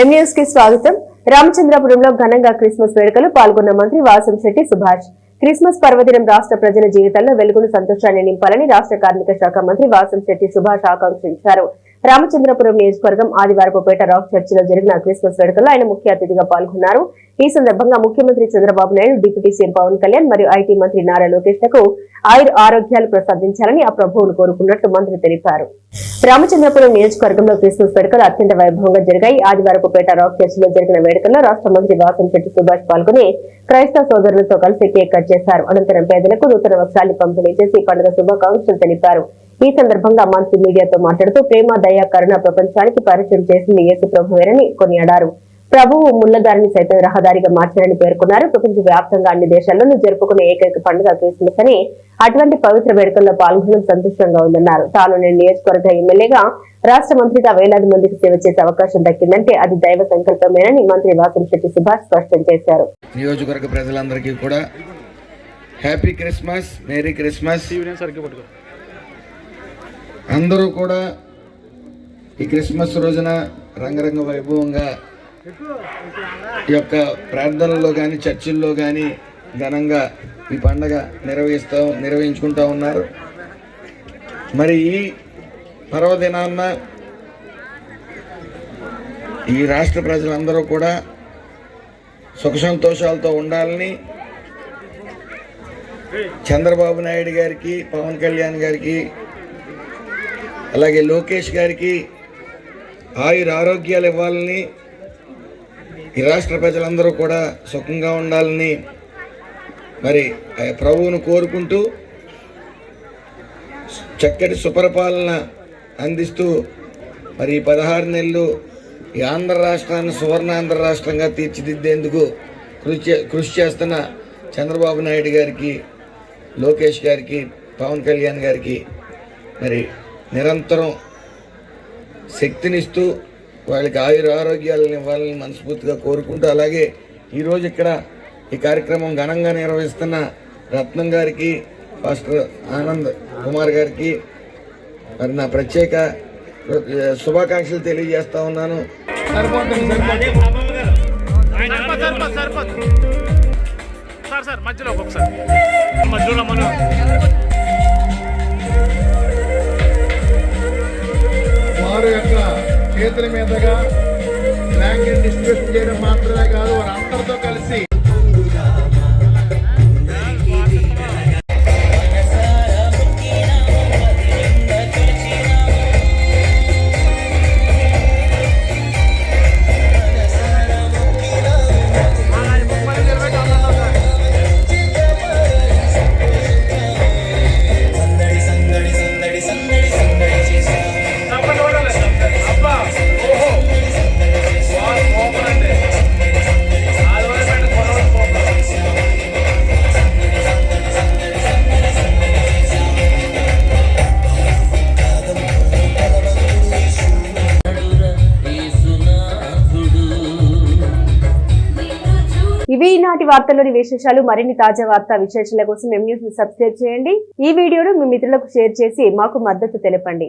ఎంన్యూస్కి స్వాగతం. రామచంద్రపురంలో ఘనంగా క్రిస్మస్ వేడుకలు పాల్గొన్న మంత్రి వాసంశెట్టి సుభాష్. క్రిస్మస్ పర్వదినం రాష్ట్ర ప్రజల జీవితాల్లో వెలుగును సంతోషాన్ని నింపాలని రాష్ట్ర కార్మిక శాఖ మంత్రి వాసంశెట్టి సుభాష్ ఆకాంక్షించారు. రామచంద్రపురం నియోజకవర్గం ఆదివారపుపేట రాక్ చర్చిలో జరిగిన క్రిస్మస్ వేడుకల్లో ఆయన ముఖ్య అతిథిగా పాల్గొన్నారు. ఈ సందర్భంగా ముఖ్యమంత్రి చంద్రబాబు నాయుడు డిప్యూటీ సీఎం పవన్ కళ్యాణ్ మరియు ఐటీ మంత్రి నారా లోకేష్లకు ఆయుర్ ఆరోగ్యాలు ప్రసాదించాలని ఆ ప్రభువును కోరుకున్నట్లు మంత్రి తెలిపారు. రామచంద్రపురం నియోజకవర్గంలో క్రిస్మస్ వేడుకలు అత్యంత వైభవంగా జరిగాయి. ఆదివారపు పేట రాక్ చర్చిలో జరిగిన వేడుకల్లో రాష్ట్ర మంత్రి వాసంశెట్టి సుభాష్ పాల్గొని క్రైస్తవ సోదరులతో కలిసి కేక్ కట్ చేశారు. అనంతరం పేదలకు నూతన వస్త్రాలు పంపిణీ చేసి పండుగ శుభాకాంక్షలు తెలిపారు. ఈ సందర్భంగా మంత్రి మీడియాతో మాట్లాడుతూ ప్రేమ దయ కరుణ ప్రపంచానికి పరిచయం చేసింది యేసు ప్రభువేరని కొనియాడారు. ప్రభువు ముల్లదారిని సైతం రహదారిగా మార్చారని పేర్కొన్నారు. ప్రపంచ వ్యాప్తంగా అన్ని దేశాల్లోనూ జరుపుకునే ఏకైక పండుగ క్రిస్మస్ అని అటువంటి పవిత్ర వేడుకల్లో పాల్గొనడం సంతోషంగా ఉందన్నారు. తాను నేను నియోజకవర్గ ఎమ్మెల్యేగా రాష్ట్ర మంత్రిగా వేలాది మందికి సేవ చేసే అవకాశం దక్కిందంటే అది దైవ సంకల్పమేనని మంత్రి వాసంశెట్టి సుభాష్ స్పష్టం చేశారు. నియోజకవర్గ ప్రజలందరికీ కూడా హ్యాపీ క్రిస్మస్ మేరీ క్రిస్మస్. అందరూ కూడా ఈ క్రిస్మస్ రోజున రంగరంగ వైభవంగా యొక్క ప్రార్థనల్లో కానీ చర్చిల్లో కానీ ఘనంగా ఈ పండగ నిర్వహిస్తూ నిర్వహించుకుంటూ ఉన్నారు. మరి ఈ పర్వదినాన్న ఈ రాష్ట్ర ప్రజలందరూ కూడా సుఖ సంతోషాలతో ఉండాలని చంద్రబాబు నాయుడు గారికి పవన్ కళ్యాణ్ గారికి అలాగే లోకేష్ గారికి ఆయుర ఆరోగ్యాలు ఇవ్వాలని ఈ రాష్ట్ర ప్రజలందరూ కూడా సుఖంగా ఉండాలని మరి ప్రభువును కోరుకుంటూ చక్కటి సుపరిపాలన అందిస్తూ మరి ఈ పదహారు నెలలు ఈ ఆంధ్ర రాష్ట్రాన్ని సువర్ణాంధ్ర రాష్ట్రంగా తీర్చిదిద్దేందుకు కృషి చే- కృషి చేస్తున్న చంద్రబాబు నాయుడు గారికి లోకేష్ గారికి పవన్ కళ్యాణ్ గారికి మరి నిరంతరం శక్తినిస్తూ వాళ్ళకి ఆయుర ఆరోగ్యాలను ఇవ్వాలని మనస్ఫూర్తిగా కోరుకుంటూ అలాగే ఈరోజు ఇక్కడ ఈ కార్యక్రమం ఘనంగా నిర్వహిస్తున్న రత్నం గారికి పాస్టర్ ఆనంద్ కుమార్ గారికి మరి నా ప్రత్యేక శుభాకాంక్షలు తెలియజేస్తా ఉన్నాను. మధ్యలో. చేతుల మీదుగా బ్యాంక్ డిస్ట్రిబ్యూషన్ చేయడం మాత్రమే కాదు వారందరితో కలిసి ఇవి ఈనాటి వార్తల్లోని విశేషాలు. మరిన్ని తాజా వార్తా విశేషాల కోసం ఎంన్యూస్ని సబ్స్క్రైబ్ చేయండి. ఈ వీడియోను మీ మిత్రులకు షేర్ చేసి మాకు మద్దతు తెలపండి.